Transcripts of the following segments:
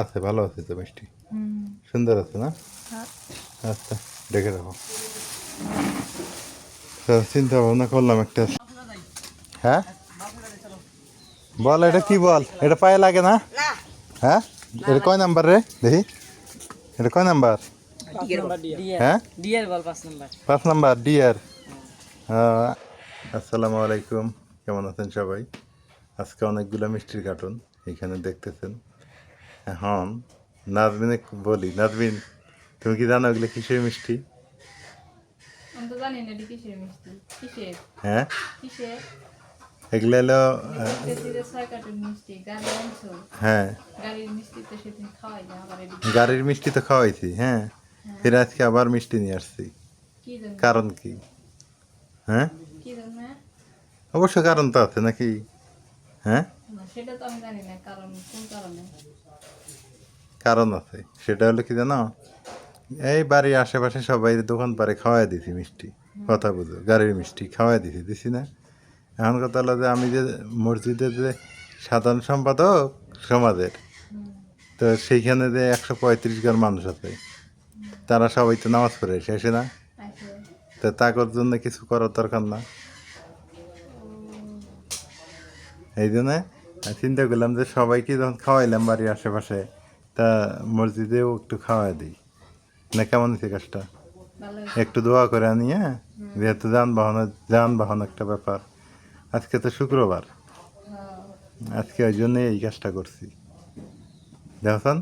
আছে ভালো আছে তো মিষ্টি। সুন্দর আছে না? হ্যাঁ। আচ্ছা ডেকে রাখো চিন্তা ভাবনা করলাম একটা। হ্যাঁ? বল এটা কি বল? এটা পায়ে লাগে না? হ্যাঁ? এটা কয় নাম্বার রে? দেখি। এটা কয় নাম্বার? হ্যাঁ? পাঁচ নাম্বার। পাঁচ নাম্বার ডিয়ার। হ্যাঁ আসসালামু আলাইকুম। কেমন আছেন সবাই? আজকে অনেকগুলো মিষ্টির কার্টুন এখানে দেখতেছেন। এখন নাজমিনে বলি নাজমিন তুমি কি জানো ওগুলো কিসের মিষ্টি? হ্যাঁ? এগুলো হলো হ্যাঁ। গাড়ির মিষ্টি তো গাড়ির মিষ্টি খাওয়াইছি হ্যাঁ। ফির আজকে আবার মিষ্টি নিয়ে আসছি। কারণ কি? হ্যাঁ? অবশ্য কারণ তো আছে নাকি? হ্যাঁ? সেটা তো আমি জানি না কারণ কোন কারণে? কারণ আছে সেটা হলো কি জানো? এই বাড়ির আশেপাশে সবাই দোকান পারে খাওয়াই দিছি মিষ্টি কথা বুঝো গাড়ির মিষ্টি খাওয়াই দিছি দিছি না? এখন কথা হলো যে আমি যে মসজিদের যে সাধারণ সম্পাদক সমাজের তো সেইখানে যে একশো পঁয়ত্রিশ ঘর মানুষ আছে তারা সবাই তো নামাজ পড়ে শেষে না? তো তাকর জন্য কিছু করার দরকার না। এই জন্য চিন্তা করলাম যে সবাইকে যখন খাওয়াইলাম বাড়ির আশেপাশে তা মসজিদেও একটু খাওয়াই দিই। না কেমন হয়েছে কাজটা? একটু দোয়া করে আনি হ্যাঁ যেহেতু যানবাহনের যানবাহন একটা ব্যাপার। আজকে তো শুক্রবার। হ্যাঁ। আজকে ওই জন্যই এই কাজটা করছি। দেখছেন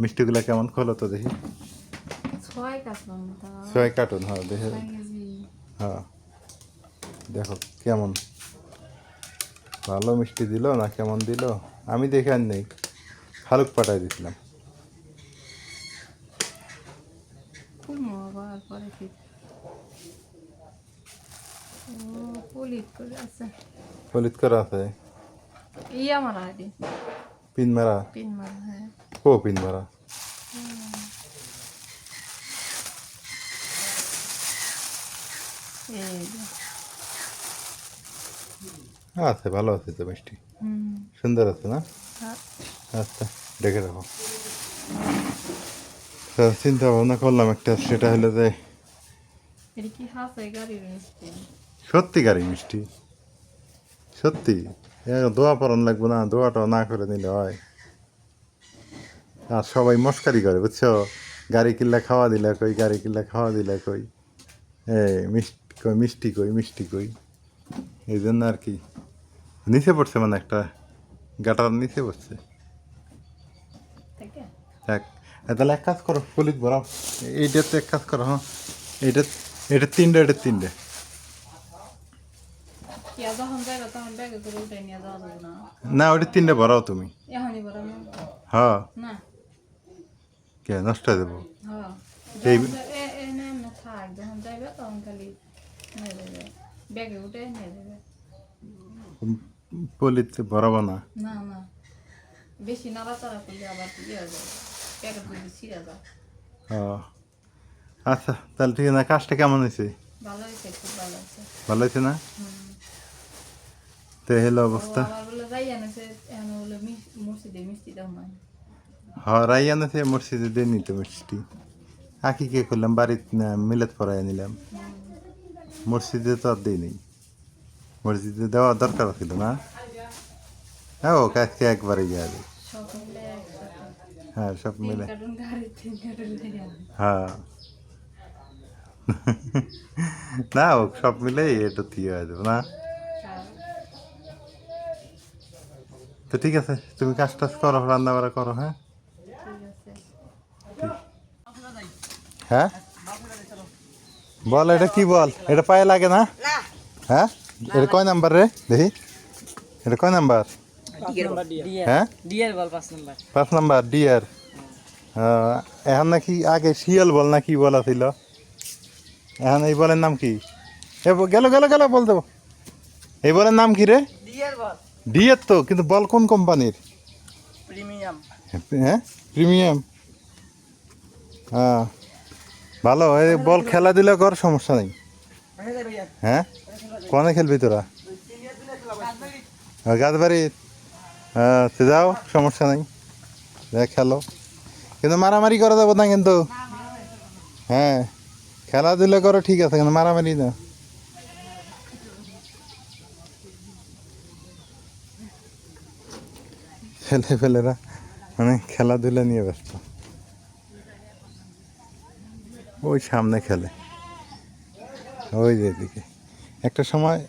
মিষ্টিগুলো কেমন খোলো তো দেখি। ছয় কার্টুন হ্যাঁ দেখে হ্যাঁ দেখো কেমন। ভালো মিষ্টি দিল না কেমন দিল আমি দেখে আর নেই। ফালুক পাঠাই দিছিলাম। ফলিত করা আছে। ই আমার আইডি। পিন মারা? পিন মার হ্যাঁ। কো পিন মারা। এই যে। আছে ভালো আছে তো মিষ্টি। সুন্দর আছে না? হ্যাঁ। আচ্ছা ডেকে রাখো। চিন্তা ভাবনা করলাম একটা সেটা হলো যে সত্যি গাড়ি মিষ্টি। সত্যি? দোয়া পড়ান লাগবে না দোয়াটাও না করে নিলে হয়। আর সবাই মস্কারি করে বুঝছ? গাড়ি কিল্লা খাওয়া দিলে কই গাড়ি কিল্লা খাওয়া দিলে কই? এ মিষ্টি কই মিষ্টি কই মিষ্টি কই? এই জন্য আর কি। নিচে পড়ছে মানে একটা গাটার নিচে পড়ছে। এক তাহলে এক কাজ করো পুলিশ বরাও এইটাতে এক কাজ করো হ্যাঁ। এইটা এটা তিনটে এটা তিনটে। না। ওটা তিনটে ভরাও তুমি। হ্যাঁ। না। কে নষ্ট হয়ে দেবো হ্যাঁ। এই- ব্যাগে উঠে নিয়ে যাবে। পলিতে ভরাবো না। না না। বেশি নাড়াচাড়া করলে আবার ইয়ে হয়ে যাবে? যদি ছিঁড়ে যায়। ও। আচ্ছা তাহলে ঠিক না কাজটা কেমন হয়েছে? ভালো হয়েছে খুব ভালো হয়েছে। ভালো হয়েছে না। তো হলো অবস্থা। হ্যাঁ রাইয়ান আছে। মসজিদে দিয়ে নিত মিষ্টি। আঁকি কে করলাম বাড়িতে মিলাত নিলাম। মসজিদে তো আর দিই নেই। মসজিদে দেওয়া দরকার ছিল না? হ্যাঁ ও আজকে একবারে যাবে সব মিলে হ্যাঁ সব মিলে। হ্যাঁ। না, ও সব মিলে এটা দিয়ে হয়ে যাবে, না? তো ঠিক আছে, তুমি কাজ টাজ করো রান্না বান্না করো হ্যাঁ? হ্যাঁ? বল এটা কি বল? এটা পায়ে লাগে না? হ্যাঁ? এটা কয় নাম্বার রে? দেখি। এটা কয় নাম্বার? হ্যাঁ? ডিয়ার বল পাঁচ নাম্বার। ডিয়ার এখন নাকি আগে শিয়াল বল না কি বলা ছিল এখন এই বলের নাম কি? গেল গেল গেল বল দেবো। এই বলের নাম কি রে? ডিয়ার ডিয়ার তো কিন্তু বল কোন কোম্পানির? প্রিমিয়াম। হ্যাঁ? প্রিমিয়াম। হ্যাঁ ভালো বল খেলা দিলে কর, সমস্যা নেই। হ্যাঁ? কনে খেলবি তোরা? গাছবাড়ি তো যাও, সমস্যা নেই। খেলো। কিন্তু মারামারি করা যাব না কিন্তু। হ্যাঁ খেলাধুলা করো, ঠিক আছে, কিন্তু মারামারি না। ছেলে ফেলেরা মানে খেলাধুলা নিয়ে ব্যস্ত। ওই সামনে খেলে। ওই যে এদিকে। একটা সময়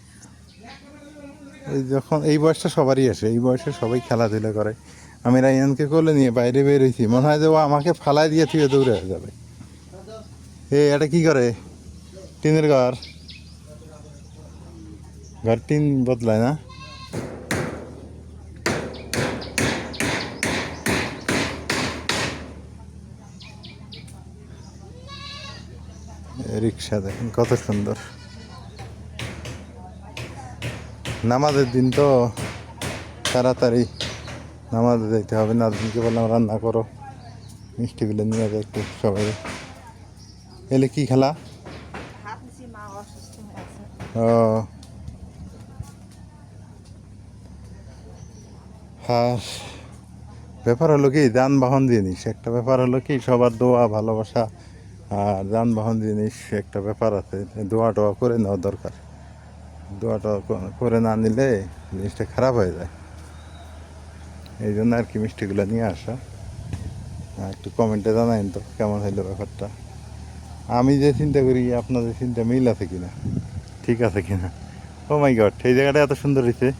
এই যখন এই বয়সটা সবারই আসে, এই বয়সে সবাই খেলাধুলা করে। আমি রাইয়ানকে কোলে নিয়ে বাইরে বেরোইছি মনে হয় যে ও আমাকে ফালাই দিয়ে তুই দৌড়ে যাবে। এ, এটা কি করে? টিনের ঘর। ঘর টিন বদলায় না? রিক্সা দেখেন কত সুন্দর। নামাজের দিন তো তাড়াতাড়ি নামাজে যাইতে হবে না নাজমিনকে বললাম রান্না করো। মিষ্টি বিলে নিয়ে যাবে একটু সবাই। এলে কি খেলা? হয়ে ও। আর ব্যাপার হলো কি যানবাহন জিনিস একটা ব্যাপার হলো কি সবার দোয়া ভালোবাসা আর যানবাহন জিনিস একটা ব্যাপার আছে দোয়া টোয়া করে নেওয়া দরকার। দোয়া টোয়া করে না নিলে জিনিসটা খারাপ হয়ে যায়। এই জন্য আর কি মিষ্টিগুলো নিয়ে আসা। একটু কমেন্টে জানাইন তো, কেমন হইল ব্যাপারটা? আমি যে চিন্তা করি, আপনাদের চিন্তা মিল আছে কিনা? ঠিক আছে কিনা? ও মাই গড এই জায়গাটা এত সুন্দর হয়েছে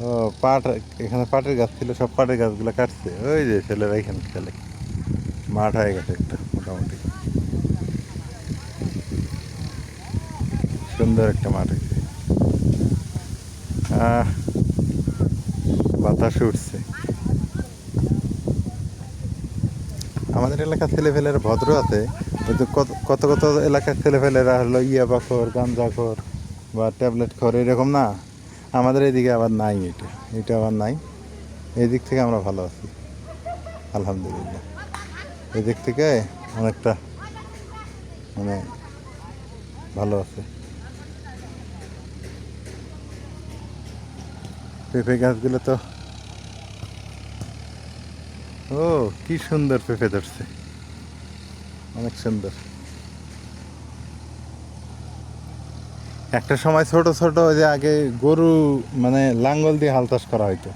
ও, পাট, এখানে পাটের গাছ ছিল, সব পাটের গাছগুলো কাটছে। ওই যে ছেলেরা এখানে খেলে। মাঠ হয়ে গেছে একটা। মোটামুটি। সুন্দর একটা মাঠ বাতাস উঠছে। আমাদের এলাকার ছেলেফেলেরা ভদ্র আছে, কিন্তু কত কত এলাকার ছেলেফেলেরা হলো গাঞ্জা খোর বা ট্যাবলেট খর, এরকম না। আমাদের এদিকে আবার নাই এটা এটা আবার নাই। এদিক থেকে আমরা ভালো আছি, আলহামদুলিল্লাহ। এই দিক থেকে অনেকটা মানে ভালো আছে। পেঁপে গাছগুলো তো, ও, কি সুন্দর পেঁপে ধরছে। অনেক সুন্দর। একটা সময় ছোট ছোট ওই যে আগে গরু মানে লাঙ্গল দিয়ে হাল চাষ করা হইতো।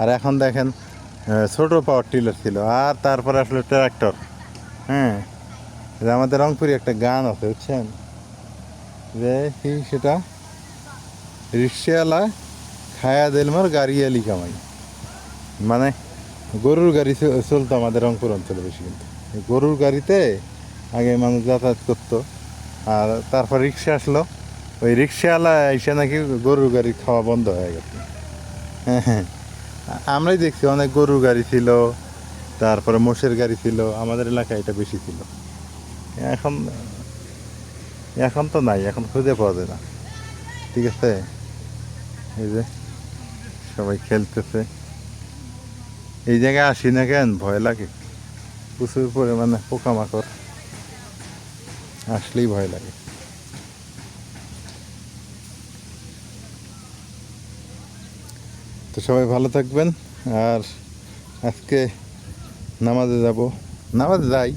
আর এখন দেখেন ছোট পাওয়ার টিলার ছিল। আর তারপরে আসলে ট্রাক্টর। হ্যাঁ আমাদের রংপুরে একটা গান আছে, বুঝছেন? যে কি সেটা? রিক্সাওয়ালা খায়া দিলমার গাড়ি আলি কামাই। মানে গরুর গাড়ি চলতো আমাদের রংপুর অঞ্চলে বেশি কিন্তু। গরুর গাড়িতে আগে মানুষ যাতায়াত করতো, আর তারপর রিক্সা আসলো। ওই রিক্সাওয়ালা এসে নাকি গরুর গাড়ি খাওয়া বন্ধ হয়ে গেছে। হ্যাঁ হ্যাঁ। আমরাই দেখছি অনেক গরুর গাড়ি ছিল তারপরে মোষের গাড়ি ছিল, আমাদের এলাকায় এটা বেশি ছিল। এখন এখন তো নাই, এখন খুঁজে পাওয়া যায় না। ঠিক আছে? এই যে, সবাই খেলতেছে। এই জায়গায় আসি না কেন? ভয় লাগে। প্রচুর পরিমাণে পোকামাকড়। আসলেই ভয় লাগে। তো সবাই ভালো থাকবেন। আর আজকে নামাজে যাব। নামাজে যাই।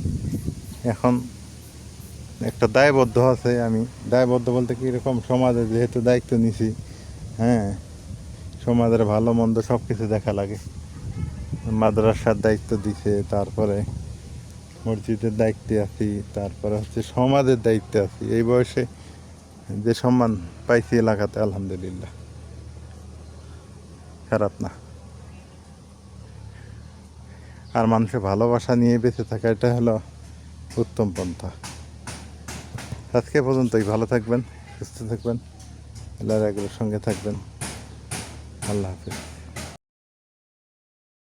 এখন একটা দায়বদ্ধ আছে আমি। দায়বদ্ধ বলতে কি এরকম? সমাজে যেহেতু দায়িত্ব নিছি হ্যাঁ সমাজের ভালো মন্দ সব কিছু দেখা লাগে। মাদ্রাসার দায়িত্ব দিছে, তারপরে মসজিদের দায়িত্বে আছি, তারপরে হচ্ছে সমাজের দায়িত্বে আছি। এই বয়সে যে সম্মান পাইছি এলাকাতে, আলহামদুলিল্লাহ। খারাপ না। আর মানুষের ভালোবাসা নিয়ে বেঁচে থাকা, এটা হলো উত্তম পন্থা। আজকে পর্যন্তই, ভালো থাকবেন, সুস্থ থাকবেন এগুলোর সঙ্গে থাকবেন। আল্লাহ হাফিজ।